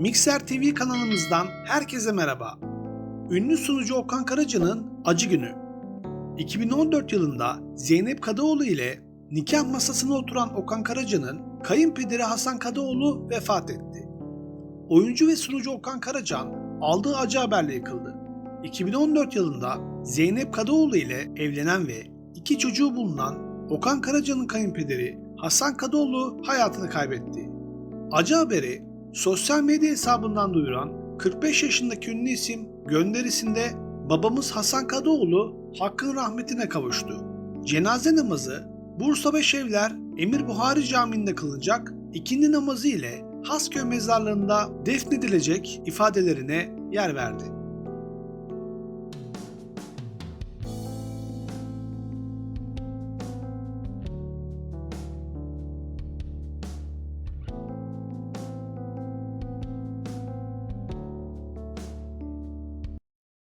Mikser TV kanalımızdan herkese merhaba. Ünlü sunucu Okan Karaca'nın Acı Günü. 2014 yılında Zeynep Kadıoğlu ile nikah masasına oturan Okan Karaca'nın kayınpederi Hasan Kadıoğlu vefat etti. Oyuncu ve sunucu Okan Karacan aldığı acı haberle yıkıldı. 2014 yılında Zeynep Kadıoğlu ile evlenen ve iki çocuğu bulunan Okan Karaca'nın kayınpederi Hasan Kadıoğlu hayatını kaybetti. Acı haberi sosyal medya hesabından duyuran 45 yaşındaki ünlü isim gönderisinde babamız Hasan Kadıoğlu hakkın rahmetine kavuştu. Cenaze namazı Bursa Beşevler Emir Buhari Camii'nde kılınacak ikindi namazı ile Hasköy mezarlığında defnedilecek ifadelerine yer verdi.